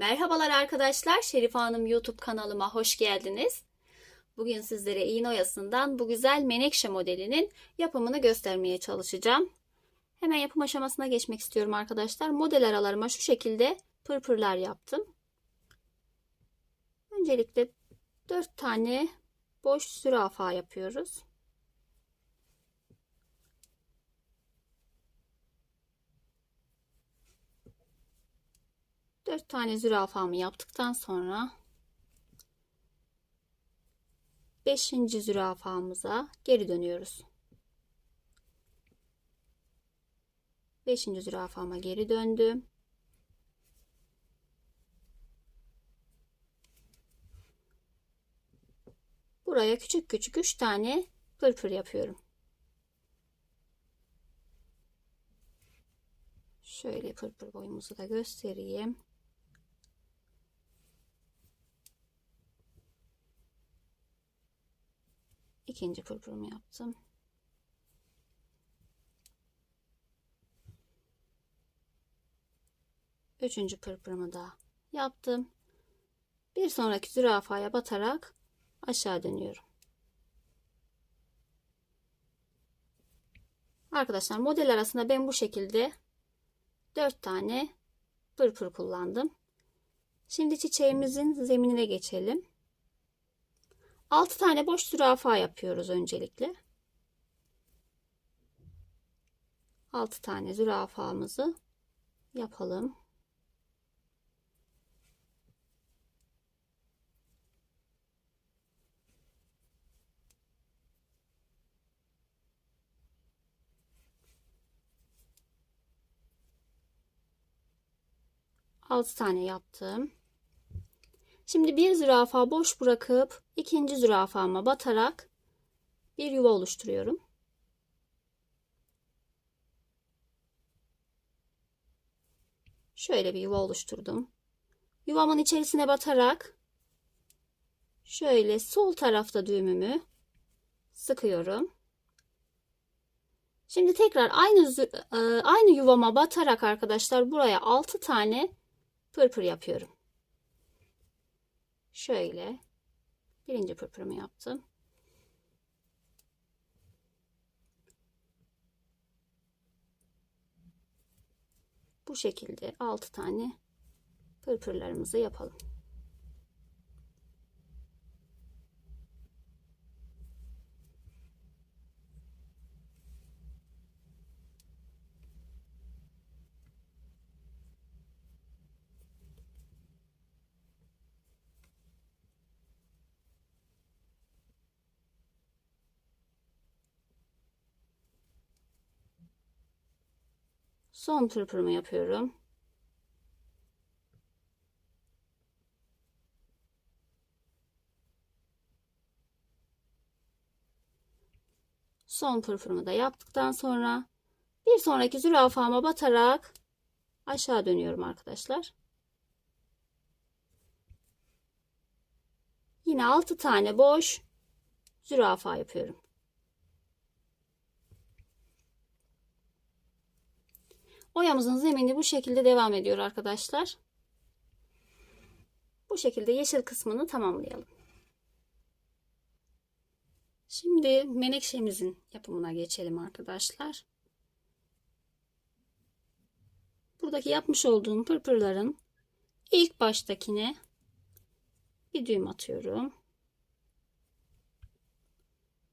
Merhabalar arkadaşlar, Şerife Hanım YouTube kanalıma hoş geldiniz. Bugün sizlere iğne oyasından bu güzel menekşe modelinin yapımını göstermeye çalışacağım. Hemen yapım aşamasına geçmek istiyorum arkadaşlar. Model aralarıma şu şekilde pırpırlar yaptım. Öncelikle 4 tane boş zürafa yapıyoruz. Dört tane zürafamı yaptıktan sonra beşinci zürafamıza geri dönüyoruz. Beşinci zürafama geri döndüm. Buraya küçük küçük üç tane pırpır yapıyorum. Şöyle pırpır boyumuzu da göstereyim. İkinci pırpırımı yaptım. Üçüncü pırpırımı da yaptım. Bir sonraki zürafaya batarak aşağı dönüyorum. Arkadaşlar model arasında ben bu şekilde 4 tane pırpır kullandım. Şimdi çiçeğimizin zeminine geçelim. 6 tane boş zürafa yapıyoruz öncelikle. 6 tane zürafamızı yapalım. Altı tane yaptım. Şimdi bir zürafa boş bırakıp ikinci zürafama batarak bir yuva oluşturuyorum. Şöyle bir yuva oluşturdum. Yuvamın içerisine batarak şöyle sol tarafta düğümümü sıkıyorum. Şimdi tekrar aynı aynı yuvama batarak arkadaşlar buraya 6 tane pırpır yapıyorum. Şöyle birinci pırpırımı yaptım. Bu şekilde 6 tane pırpırlarımızı yapalım. Son pırpırımı yapıyorum. Son pırpırımı da yaptıktan sonra bir sonraki zürafama batarak aşağı dönüyorum arkadaşlar. Yine 6 tane boş zürafa yapıyorum. Oyamızın zemini bu şekilde devam ediyor arkadaşlar. Bu şekilde yeşil kısmını tamamlayalım. Şimdi menekşemizin yapımına geçelim arkadaşlar. Buradaki yapmış olduğum pırpırların ilk baştakine bir düğüm atıyorum.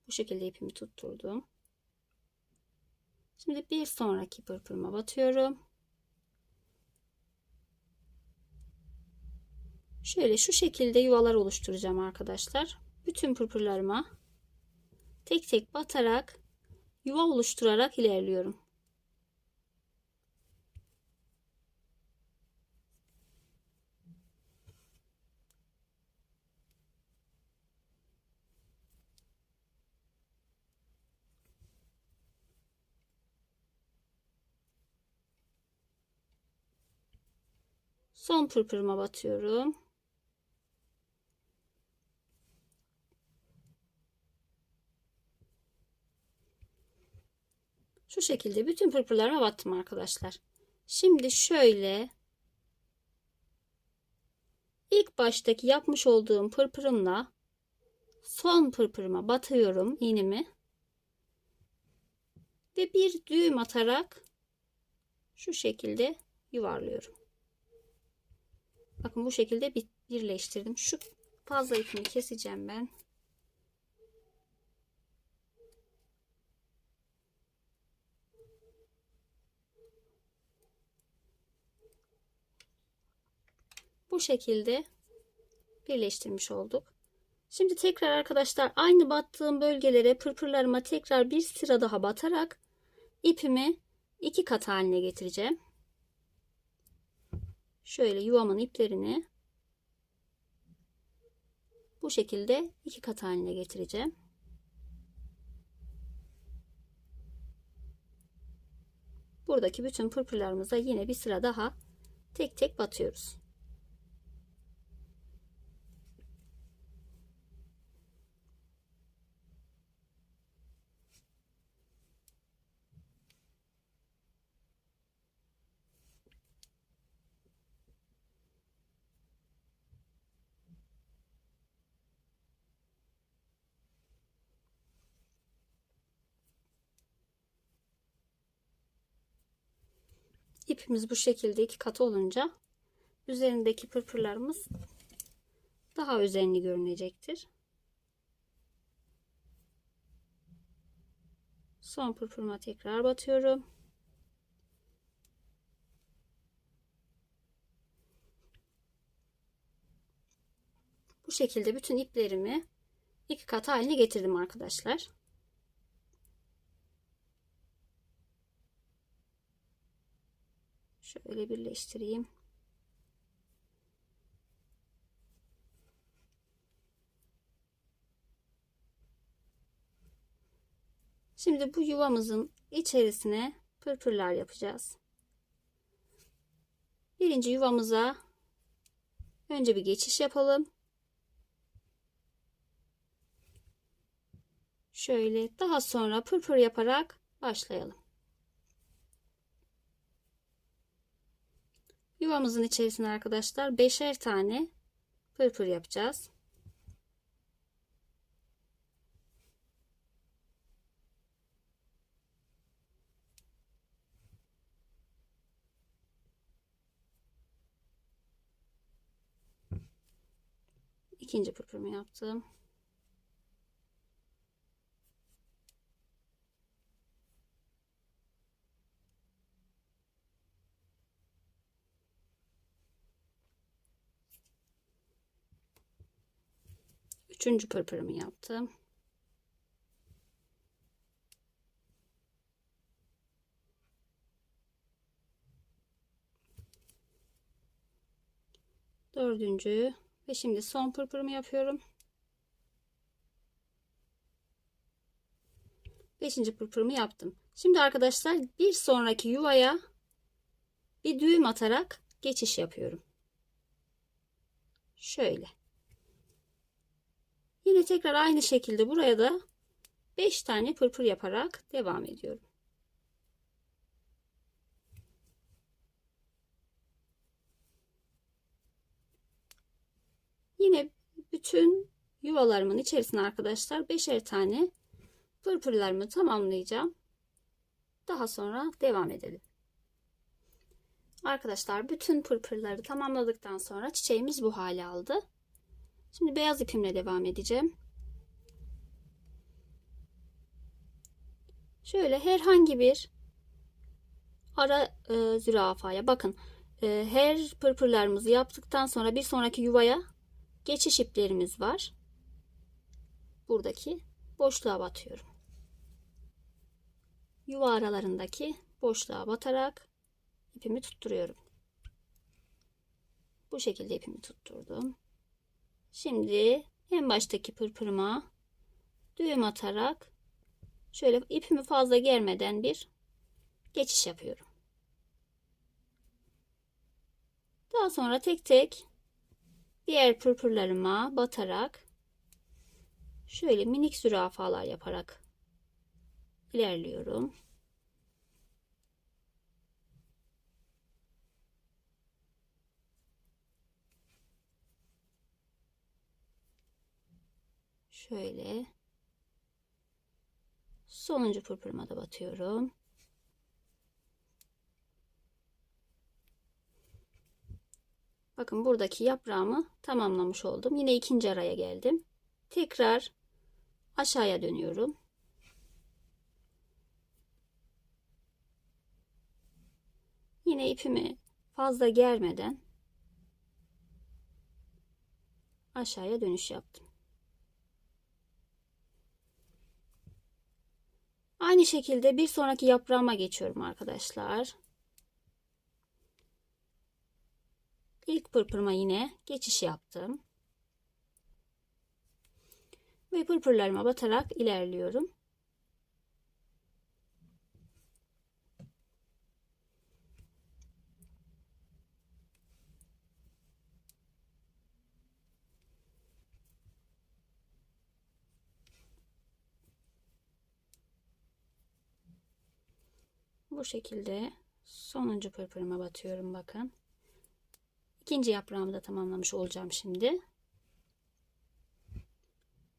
Bu şekilde ipimi tutturdum. Şimdi bir sonraki pırpırıma batıyorum. Şöyle şu şekilde yuvalar oluşturacağım arkadaşlar. Bütün pırpırlarıma tek tek batarak yuva oluşturarak ilerliyorum. Son pırpırıma batıyorum. Şu şekilde bütün pırpırlarıma battım arkadaşlar. Şimdi şöyle ilk baştaki yapmış olduğum pırpırımla son pırpırıma batıyorum iğnemi ve bir düğüm atarak şu şekilde yuvarlıyorum. Bakın bu şekilde birleştirdim. Şu fazla ipini keseceğim ben. Bu şekilde birleştirmiş olduk. Şimdi tekrar arkadaşlar aynı battığım bölgelere pırpırlarıma tekrar bir sıra daha batarak ipimi iki kat haline getireceğim. Şöyle yuvamın iplerini bu şekilde iki kat haline getireceğim. Buradaki bütün pırpırlarımıza yine bir sıra daha tek tek batıyoruz. İpimiz bu şekilde iki kat olunca üzerindeki pırpırlarımız daha özenli görünecektir. Son pırpırıma tekrar batıyorum. Bu şekilde bütün iplerimi iki kat haline getirdim arkadaşlar. Şöyle birleştireyim. Şimdi bu yuvamızın içerisine pırpırlar yapacağız. Birinci yuvamıza önce bir geçiş yapalım. Şöyle daha sonra pırpır yaparak başlayalım. Yuvamızın içerisine arkadaşlar beşer tane pırpır yapacağız. İkinci pırpırımı yaptım. Üçüncü pırpırımı yaptım. Dördüncü ve şimdi son pırpırımı yapıyorum. Beşinci pırpırımı yaptım. Şimdi arkadaşlar bir sonraki yuvaya bir düğüm atarak geçiş yapıyorum. Şöyle. Yine tekrar aynı şekilde buraya da 5 tane pırpır yaparak devam ediyorum. Yine bütün yuvalarımın içerisine arkadaşlar beşer tane pırpırlarımı tamamlayacağım. Daha sonra devam edelim. Arkadaşlar bütün pırpırları tamamladıktan sonra çiçeğimiz bu hale aldı. Şimdi beyaz ipimle devam edeceğim. Şöyle herhangi bir ara e, zürafaya bakın. E, her pırpırlarımızı yaptıktan sonra bir sonraki yuvaya geçiş iplerimiz var. Buradaki boşluğa batıyorum. Yuva aralarındaki boşluğa batarak ipimi tutturuyorum. Bu şekilde ipimi tutturdum. Şimdi en baştaki pırpırıma düğüm atarak şöyle ipimi fazla germeden bir geçiş yapıyorum. Daha sonra tek tek diğer pırpırlarıma batarak şöyle minik zürafalar yaparak ilerliyorum. Şöyle. Sonuncu pırpırıma da batıyorum. Bakın buradaki yaprağımı tamamlamış oldum. Yine ikinci araya geldim. Tekrar aşağıya dönüyorum. Yine ipimi fazla germeden aşağıya dönüş yaptım. Aynı şekilde bir sonraki yaprağıma geçiyorum arkadaşlar. İlk pırpırıma yine geçiş yaptım. Ve pırpırlarıma batarak ilerliyorum. Bu şekilde sonuncu pırpırıma batıyorum bakın. İkinci yaprağımı da tamamlamış olacağım şimdi.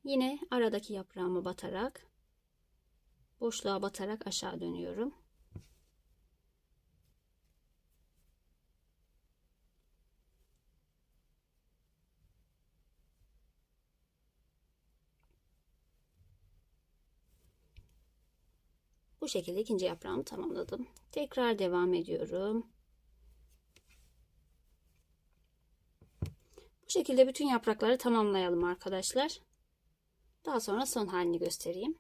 Yine aradaki yaprağımı batarak boşluğa batarak aşağı dönüyorum. Bu şekilde ikinci yaprağımı tamamladım. Tekrar devam ediyorum. Bu şekilde bütün yaprakları tamamlayalım arkadaşlar. Daha sonra son halini göstereyim.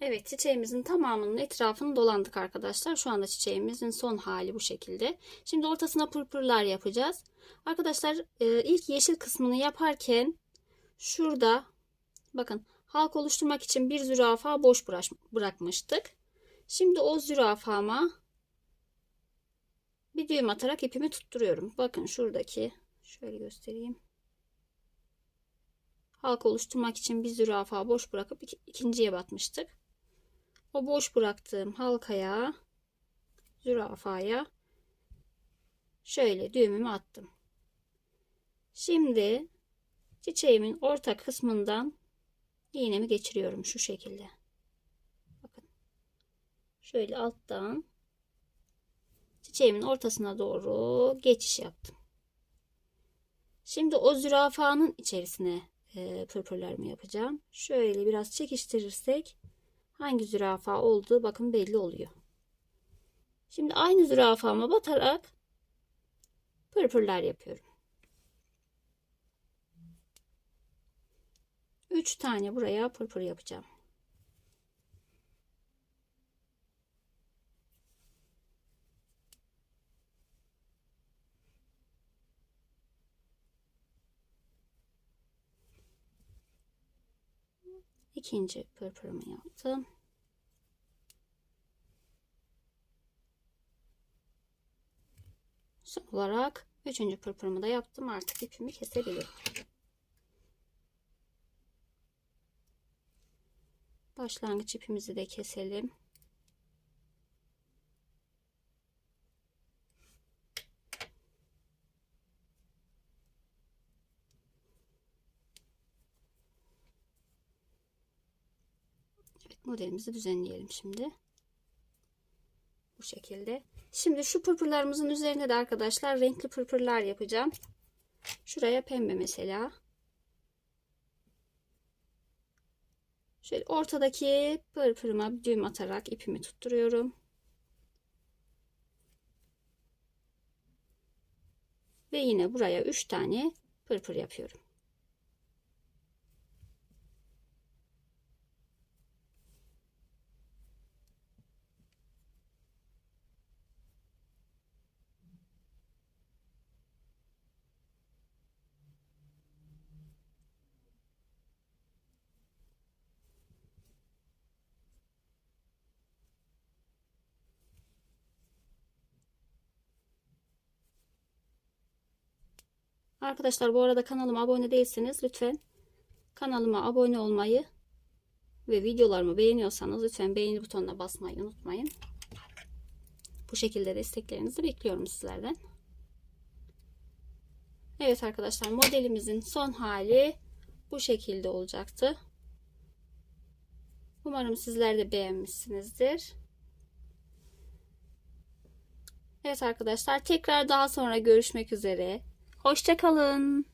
Evet çiçeğimizin tamamının etrafını dolandık arkadaşlar. Şu anda çiçeğimizin son hali bu şekilde. Şimdi ortasına pırpırlar yapacağız. Arkadaşlar e, ilk yeşil kısmını yaparken şurada bakın halk oluşturmak için bir zürafa boş bırakmıştık. Şimdi o zürafama bir düğüm atarak ipimi tutturuyorum. Bakın şuradaki şöyle göstereyim. Halk oluşturmak için bir zürafa boş bırakıp ikinciye batmıştık. O boş bıraktığım halkaya zürafaya şöyle düğümümü attım. Şimdi çiçeğimin orta kısmından iğnemi geçiriyorum şu şekilde. Bakın. Şöyle alttan çiçeğimin ortasına doğru geçiş yaptım. Şimdi o zürafanın içerisine e, pırpırlarımı yapacağım. Şöyle biraz çekiştirirsek hangi zürafa olduğu bakın belli oluyor. Şimdi aynı zürafama batarak pırpırlar yapıyorum. 3 tane buraya pırpır yapacağım. ikinci pırpırımı yaptım. Son olarak üçüncü pırpırımı da yaptım. Artık ipimi kesebilirim. Başlangıç ipimizi de keselim. modelimizi düzenleyelim şimdi. Bu şekilde. Şimdi şu pırpırlarımızın üzerine de arkadaşlar renkli pırpırlar yapacağım. Şuraya pembe mesela. Şöyle ortadaki pırpırıma bir düğüm atarak ipimi tutturuyorum. Ve yine buraya 3 tane pırpır yapıyorum. Arkadaşlar bu arada kanalıma abone değilseniz lütfen kanalıma abone olmayı ve videolarımı beğeniyorsanız lütfen beğeni butonuna basmayı unutmayın. Bu şekilde desteklerinizi bekliyorum sizlerden. Evet arkadaşlar modelimizin son hali bu şekilde olacaktı. Umarım sizler de beğenmişsinizdir. Evet arkadaşlar tekrar daha sonra görüşmek üzere. Hoşçakalın.